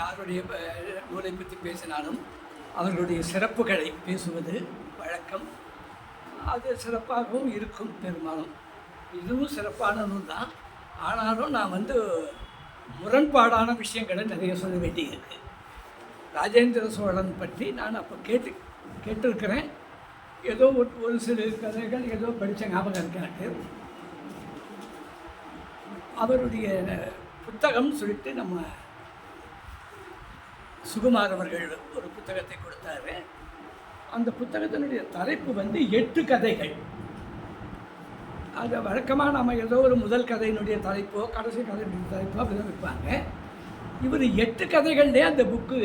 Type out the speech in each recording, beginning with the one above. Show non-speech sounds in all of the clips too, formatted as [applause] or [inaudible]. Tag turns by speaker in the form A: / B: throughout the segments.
A: யாருடைய நூலை பற்றி பேசினாலும் அவர்களுடைய சிறப்புகளை பேசுவது வழக்கம். அது சிறப்பாகவும் இருக்கும் பெரும்பாலும். இதுவும் சிறப்பான நூல் தான். ஆனாலும் நான் வந்து முரண்பாடான விஷயங்களை நிறைய சொல்ல வேண்டியிருக்கு. ராஜேந்திர சோழன் பற்றி நான் அப்போ கேட்டு கேட்டிருக்கிறேன். ஏதோ ஒரு ஒரு சில கதைகள் ஏதோ படித்த ஞாபகம் இருக்கு எனக்கு. அவருடைய புத்தகம் சொல்லிட்டு நம்ம சுகுமார் அவர்கள் ஒரு புத்தகத்தை கொடுத்தாரு. அந்த புத்தகத்தினுடைய தலைப்பு வந்து எட்டு கதைகள். அது வழக்கமாக நம்ம ஏதோ ஒரு முதல் கதையினுடைய தலைப்போ கடைசி கதையினுடைய தலைப்போ அப்படி வைப்பாங்க. இவர் எட்டு கதைகள்லேயே அந்த புக்கு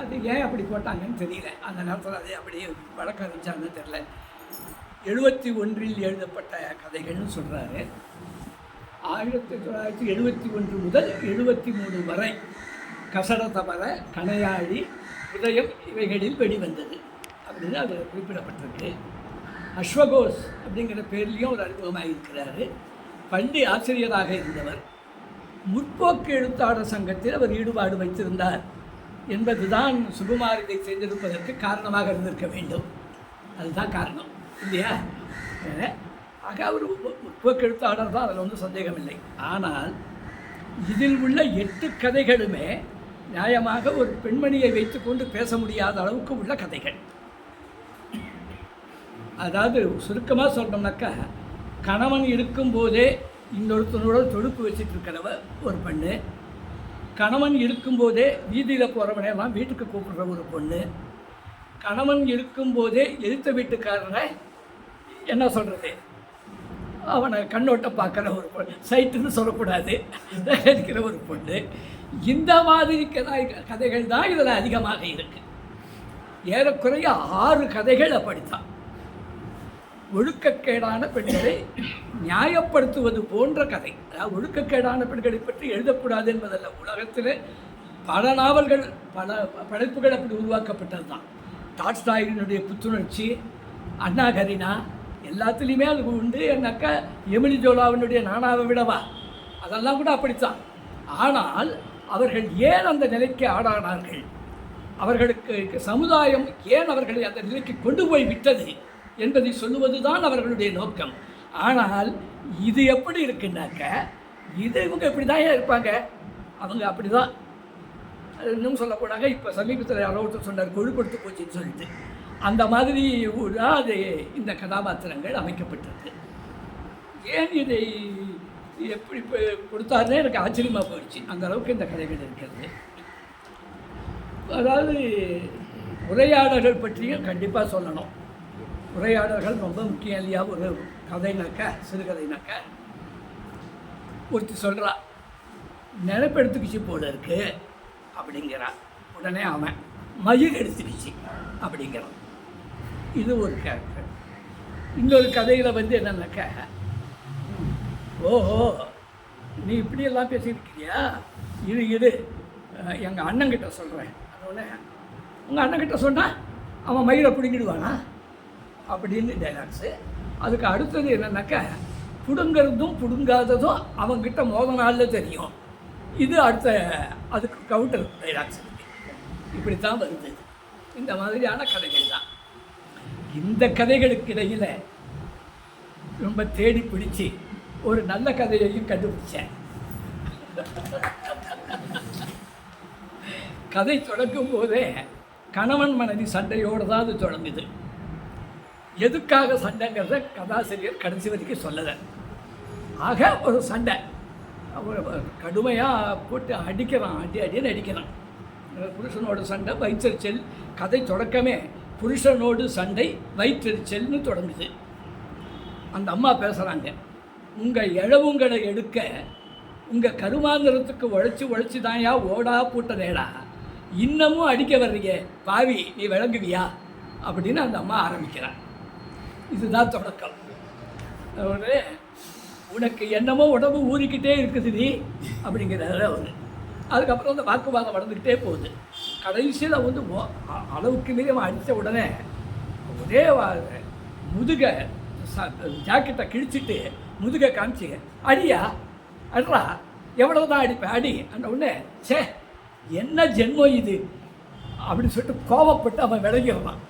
A: அது ஏன் அப்படி போட்டாங்கன்னு தெரியல. அந்த நேரத்தில் அதே அப்படியே வழக்கம் இருந்துச்சான்னு தெரில எழுபத்தி ஒன்றில் எழுதப்பட்ட கதைகள்னு சொல்கிறாரு ஆயிரத்தி தொள்ளாயிரத்தி எழுபத்தி ஒன்று முதல் எழுபத்தி மூணு வரை கசட தமர கணையாழி உதயம் இவைகளில் வெளிவந்தது அப்படின்னு அது குறிப்பிடப்பட்டிருக்கு. அஸ்வகோஸ் அப்படிங்கிற பேர்லேயும் ஒரு அறிமுகமாக இருக்கிறார் பள்ளி ஆசிரியராக இருந்தவர். முற்போக்கு எழுத்தாளர் சங்கத்தில் அவர் ஈடுபாடு வைத்திருந்தார் என்பதுதான் சுகுமார் இதை செய்திருப்பதற்கு காரணமாக இருந்திருக்க வேண்டும். அதுதான் காரணம் இல்லையா? ஆக அவர் முற்போக்கு எழுத்தாளர் தான் அதில் ஒன்றும் சந்தேகமில்லை. ஆனால் இதில் உள்ள எட்டு கதைகளுமே நியாயமாக ஒரு பெண்மணியை வைத்துக்கொண்டு பேச முடியாத அளவுக்கு உள்ள கதைகள். அதாவது சுருக்கமாக சொல்லணும்னாக்கா கணவன் இருக்கும்போதே இன்னொருத்தனோட தொடுப்பு வச்சுட்டு இருக்கிறவ ஒரு பெண்ணு கணவன் இருக்கும்போதே வீதியில் போகிறவனையெல்லாம் வீட்டுக்கு கூப்பிடுற ஒரு பொண்ணு கணவன் இருக்கும்போதே எதிர்த்த வீட்டுக்காரரை என்ன சொல்கிறது அவனை கண்ணோட்டம் பார்க்குற ஒரு பொண்ணு சைட்டுன்னு சொல்லக்கூடாது. [laughs] இருக்கிற ஒரு பொண்ணு. இந்த மாதிரி கதை கதைகள் தான் இதில் அதிகமாக இருக்கு. ஏறக்குறைய ஆறு கதைகள் அப்படித்தான். ஒழுக்கக்கேடான பெண்களை நியாயப்படுத்துவது போன்ற கதை. அதாவது ஒழுக்கக்கேடான பெண்களை பற்றி எழுதக்கூடாது என்பதல்ல உலகத்தில் பல நாவல்கள் பல படைப்புகள் அப்படி உருவாக்கப்பட்டது தான் டாட்ஸ்டாயினுடைய புத்துணர்ச்சி அண்ணா கரீனா எல்லாத்துலேயுமே அது உண்டு. என்னாக்கா எமிலி ஜோலாவினுடைய நானாவை விடவா? அதெல்லாம் கூட அப்படித்தான். ஆனால் அவர்கள் ஏன் அந்த நிலைக்கு ஆடானார்கள் அவர்களுக்கு சமுதாயம் ஏன் அவர்களை அந்த நிலைக்கு கொண்டு போய் விட்டது என்பதை சொல்லுவதுதான் அவர்களுடைய நோக்கம். ஆனால் இது எப்படி இருக்குன்னாக்க இது இவங்க இப்படி தான் இருப்பாங்க. அவங்க அப்படி தான் இன்னும் சொல்லக்கூடாங்க இப்போ சமீபத்தில் யாரோ ஒருத்தர் சொன்னார் கொழுப்படுத்து போச்சுன்னு சொல்லிட்டு. அந்த மாதிரி தான் அது இந்த கதாபாத்திரங்கள் அமைக்கப்பட்டது. ஏன் இதை எப்படி இப்போ கொடுத்தாருன்னே எனக்கு ஆச்சரியமாக போயிடுச்சு. அந்த அளவுக்கு இந்த கதைகள் இருக்கிறது. அதாவது உரையாடல்கள் பற்றியும் கண்டிப்பாக சொல்லணும். உரையாடல்கள் ரொம்ப முக்கியம் இல்லையா? ஒரு கதைனாக்கா சிறுகதைனாக்க ஒருத்தி சொல்கிறா நினைப்பெடுத்துக்கிச்சு போல இருக்கு அப்படிங்கிறான். உடனே அவன் மயில் எடுத்துக்கிச்சு அப்படிங்கிறான். இது ஒரு கேரக்டர். இன்னொரு கதையில் வந்து என்னன்னாக்கா ஓஹோ நீ இப்படியெல்லாம் பேசியிருக்கிறியா இரு இது எங்கள் அண்ணங்கிட்ட சொல்கிறேன் அதோட உங்கள் அண்ணங்கிட்ட சொன்னால் அவன் மயிரை பிடுங்கிடுவானா? அப்படின்னு டைலாக்ஸு அதுக்கு அடுத்தது என்னன்னாக்கா பிடுங்கிறதும் பிடுங்காததும் அவங்கிட்ட மோத நாளில் தெரியும். இது அடுத்த அதுக்கு கவுண்டர் டைலாக்ஸ் இப்படித்தான் வருது. இந்த மாதிரியான கதைகள் தான். இந்த கதைகளுக்கு இடையில் ரொம்ப தேடி பிடிச்சி ஒரு நல்ல கதையையும் கண்டுபிடிச்சேன். கதை தொடங்கும் போதே கணவன் மனைவி சண்டையோடு தான் அது தொடங்குது. எதுக்காக சண்டைங்கிறத கதாசிரியர் கடைசி வரைக்கும் சொல்லலை. ஆக ஒரு சண்டை. கடுமையாக போட்டு அடிக்கிறான். அடி அடின்னு அடிக்கிறான். புருஷனோட சண்டை வயிற்றெரிச்சல் கதை தொடக்கமே புருஷனோடு சண்டை வயிற்றெரிச்சல்னு தொடங்குது. அந்த அம்மா பேசுகிறாங்க உங்கள் இழவுங்களை எடுக்க உங்கள் கருமாந்திரத்துக்கு உழைச்சி உழைச்சி தான்யா ஓடா பூட்டதேடா. இன்னமும் அடிக்க வர்றீங்க. பாவி நீ விளங்குவியா? அப்படின்னு அந்த அம்மா ஆரம்பிக்கிறான் இதுதான் தொடக்கம். ஒரு உனக்கு என்னமோ உடம்பு ஊறிக்கிட்டே இருக்குது நீ அப்படிங்கிறாரு அவர். அதுக்கப்புறம் அந்த வாக்குவாதம் வளர்ந்துக்கிட்டே போகுது. கடைசியில் வந்து ஓ- அ- அளவுக்கு மீறி அவன் அடித்த உடனே ஒரே வா- முதுக ஜாக்கெட்டை கிழிச்சிட்டு முதுகை காமிச்சு அடியா அட்ரா எவ்வளோ தான் அடிப்பேன் அடி. அந்த உடனே சே என்ன ஜென்மம் இது? அப்படின்னு சொல்லிட்டு கோவப்பட்டு அவன் விளங்கிடுறான்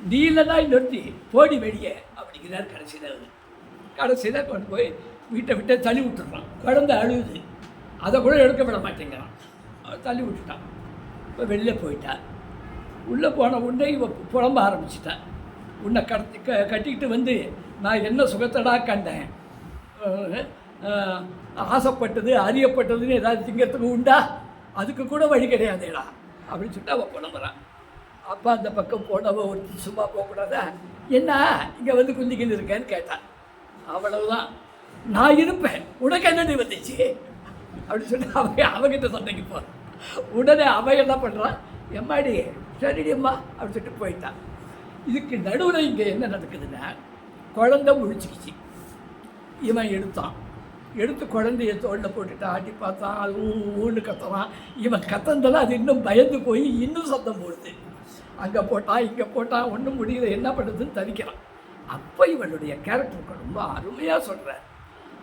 A: நீ இல்லைன்னா நிறுத்தி போடி வெளியே அப்படிங்கிறார் கடைசியில் அவர். கடைசியில் கொண்டு போய் வீட்டை விட்டு தள்ளி விட்டுடுறான் குழந்தை அழுகுது அதை கூட எடுக்க விட மாட்டேங்கிறான். அவன் தள்ளி விட்டுட்டான். இப்போ வெளில போயிட்டான் உள்ளே போன உடனே இவன் புலம்ப ஆரம்பிச்சிட்டான் உன்னை கடத்தி க கட்டிக்கிட்டு வந்து நான் என்ன சுகத்தடா கண்டேன்? ஆசைப்பட்டது அறியப்பட்டதுன்னு ஏதாவது திங்கிறதுக்கு உண்டா? அதுக்கு கூட வழி கிடையாதேடா அப்படின்னு சொல்லிட்டு அவள் புலம்புறான் அப்பா அந்த பக்கம் போனவ ஒருத்தி சும்மா போகக்கூடாதா என்ன இங்கே வந்து குந்திக்கிட்டு இருக்கேன்னு கேட்டான். அவ்வளவுதான். நான் இருப்பேன். உனக்கு என்னடி வந்துச்சு? அப்படின்னு சொல்லி அவங்க அவகிட்ட சண்டைக்கு போகிறான் உடனே அவன் என்ன பண்ணுறான் எம்மாடி சரிடி அம்மா அப்படின்னு சொல்லிட்டு போயிட்டான். இதுக்கு நடுவில் இங்கே என்ன நடக்குதுன்னா குழந்தை முழிச்சிக்கிச்சு. இவன் எடுத்தான். எடுத்து குழந்தைய தோளில் போட்டுட்டு ஆட்டி பார்த்தான் அது ஊன்னு கத்துறான். இவன் கத்தந்தெல்லாம் அது இன்னும் பயந்து போய் இன்னும் சத்தம் போடுது. அங்கே போட்டான் இங்கே போட்டான் ஒன்றும் முடியல என்ன பண்ணுறதுன்னு தவிக்கிறான். அப்போ இவனுடைய கேரக்டருக்கு ரொம்ப அருமையாக சொல்கிறார்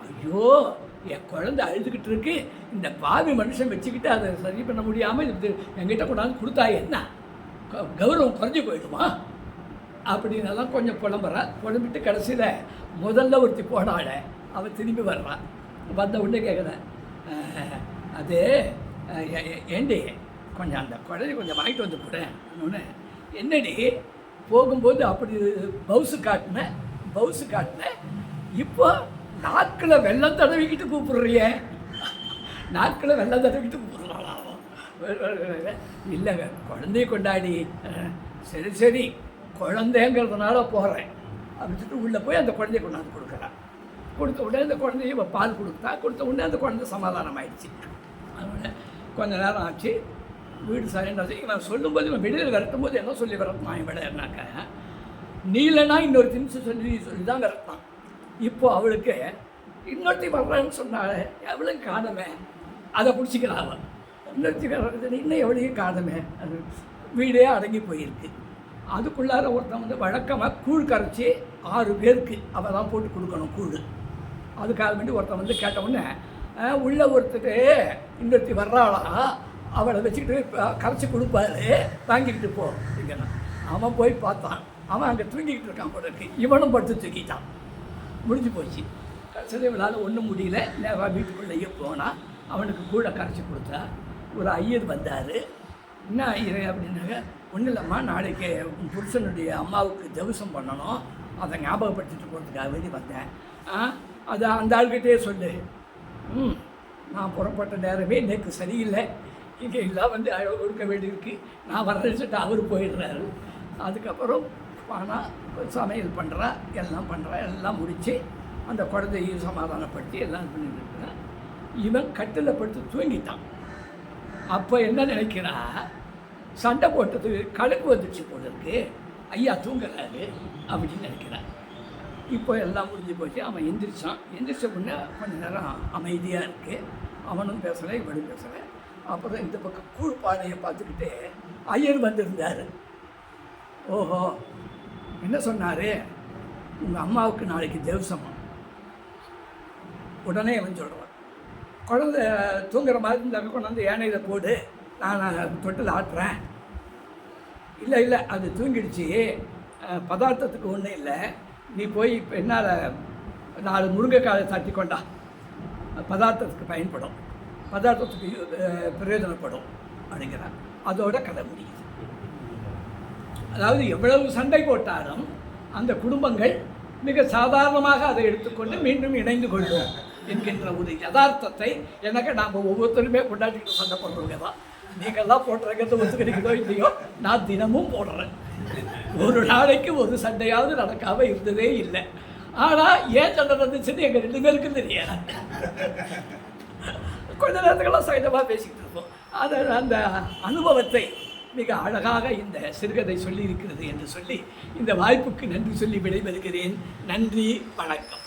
A: ஐயோ என் குழந்தை அழுதுகிட்டு இருக்கு. இந்த பாவி மனுஷன் வச்சுக்கிட்டு அதை சரி பண்ண முடியாமல் இது எங்கிட்ட கொண்டாந்து கொடுத்தா என்ன? க- கௌரவம் குறைஞ்சி போயிடுமா? அப்படின்னெல்லாம் கொஞ்சம் புலம்புறா. புலம்பிட்டு கடைசியில் முதல்ல ஒருத்தி போனாள் அவன் திரும்பி வர்றான் வந்த உடனே கேட்குறேன் அது ஏ- ஏண்டி கொஞ்சம் அந்த குழந்தை கொஞ்சம் வாங்கிட்டு வந்து போகிறேன் ஒன்று என்னடி போகும்போது அப்படி பவுசு காட்டினேன் பவுசு காட்டினேன் இப்போ நாக்கில் வெள்ளம் தடவிக்கிட்டு கூப்பிடுறியே. நாக்கில் வெள்ளம் தடவிக்கிட்டு கூப்பிடுறாளா இல்லைங்க குழந்தைய கொண்டாடி சரி சரி. குழந்தைங்கிறதுனால போகிறேன் அப்படின்னு சொல்லிட்டு உள்ளே போய் அந்த குழந்தைய கொண்டாந்து கொடுக்குறான் கொடுத்த உடனே அந்த குழந்தைய பால் கொடுத்தா கொடுத்த உடனே அந்த குழந்தை சமாதானம் ஆயிடுச்சு அதனால் கொஞ்ச நேரம் ஆச்சு. வீடு சரின்றது இவன் சொல்லும்போது இவன் வெளியில் விரட்டும் போது என்ன சொல்லி விரட்டினான் இவன் விளையாடினாக்க நீலனா இன்னொரு திம்ஸ் சொல்லி சொல்லி தான் விரட்டினான். இப்போது அவளுக்கு இன்னொருத்தி வர்றான்னு சொன்னாலே எவ்வளவு காணமே அதை பிடிச்சிக்கிறான் அவன் இன்னொருத்தி வர்றது இன்னும் எவ்வளோ காணமே அது வீடே அடங்கி போயிருக்கு. அதுக்குள்ளார ஒருத்தன் வந்து வழக்கமாக கூழ் கரைச்சி ஆறு பேருக்கு அவள் தான் போட்டு கொடுக்கணும் கூழ். அதுக்காக வேண்டி ஒருத்தன் வந்து கேட்ட உடனே உள்ள ஒருத்தர் இன்னொருத்தி வர்றாளா? அவளை வச்சுக்கிட்டு கரைச்சி கொடுப்பாரு. வாங்கிக்கிட்டு போ அப்படிங்கிறான். அவன் போய் பார்த்தான். அவன் அங்கே தூங்கிக்கிட்டு இருக்கான் போல இருக்கு. இவனும் படுத்து தூக்கிட்டான் முடிஞ்சு போச்சு. கடைசியில் இவளால் ஒன்றும் முடியல. நேராக வீட்டுக்குள்ளேயே போனான் அவனுக்கு கூட கரைச்சி கொடுத்தா ஒரு ஐயர் வந்தார். என்ன ஐயர்? அப்படின்னாக்க ஒன்றும் இல்லைம்மா நாளைக்கு புருஷனுடைய அம்மாவுக்கு தவசம் பண்ணணும். அதை ஞாபகப்படுத்திட்டு போகிறதுக்காக வேண்டி வந்தேன். ஆ? அதை அந்த ஆள்கிட்டே சொல்லு. ம். நான் புறப்பட்ட நேரமே எனக்கு சரியில்லை. இங்கே எல்லாம் வந்து கொடுக்க வேண்டியிருக்கு. நான் வர்றேன்னு சொல்லிட்டு அவர் போயிடுறாரு. அதுக்கப்புறம் ஆனால் சமையல் பண்ணுறா எல்லாம் பண்ணுறா எல்லாம் முடித்து அந்த குழந்தையும் சமாதானப்படுத்தி எல்லாம் பண்ணிட்டு இருக்கிறேன். இவன் கட்டில் படுத்து தூங்கிட்டான். அப்போ என்ன நினைக்கிறா சண்டை போட்டது கழுகு வந்துச்சு போல இருக்கு. ஐயா தூங்குறாரு அப்படின்னு நினைக்கிறான் இப்போ எல்லாம் முடிஞ்சு போச்சு. அவன் எந்திரிச்சான். எந்திரிச்ச உடனே கொஞ்ச நேரம் அமைதியாக இருக்குது அவனும் பேசலை இவனும் பேசலை. அப்புறம் இந்த பக்கம் கூழ்பானையை பார்த்துக்கிட்டு ஐயர் வந்திருந்தார். ஓஹோ என்ன சொன்னார்? உங்கள் அம்மாவுக்கு நாளைக்கு தேவசமம். உடனே அவன் சொல்கிறான் குழந்தை தூங்குற மாதிரி இருந்தாலும் கொண்டாந்து ஏனையில் போடு. நான் தொட்டில் ஆட்டுறேன். இல்லை இல்லை அது தூங்கிடுச்சு. பதார்த்தத்துக்கு ஒன்றும் இல்லை. நீ போய் இப்போ என்னால் நாலு முருங்கைக்காயை தட்டி கொண்டா. பதார்த்தத்துக்கு பயன்படும். பதார்த்தத்துக்கு பிரயோஜனப்படும் அப்படிங்கிறான் அதோட கதை முடியுது. அதாவது எவ்வளவு சண்டை போட்டாலும் அந்த குடும்பங்கள் மிக சாதாரணமாக அதை எடுத்துக்கொண்டு மீண்டும் இணைந்து கொள்வோம் என்கின்ற ஒரு யதார்த்தத்தை எனக்கு நாம் ஒவ்வொருத்தருமே கொண்டாடிட்டு சண்டை போடுறவங்க தான். நீங்கள்லாம் போட்டுறங்கிறது ஒத்துக்கிறீங்களோ இல்லையோ நான் தினமும் போடுறேன். ஒரு நாளைக்கு ஒரு சண்டையாவது நடக்காமல் இருந்ததே இல்லை. ஆனால் ஏன் சண்டை நடந்துச்சுன்னு எங்கள் ரெண்டு பேருக்கும் தெரியாது. கொஞ்ச நேரத்துக்கெல்லாம் சகஜமாக பேசிக்கிட்டு இருப்போம். அது அந்த அனுபவத்தை மிக அழகாக இந்த சிறுகதை சொல்லி இருக்கிறது என்று சொல்லி இந்த வாய்ப்புக்கு நன்றி சொல்லி விடைபெறுகிறேன். நன்றி வணக்கம்.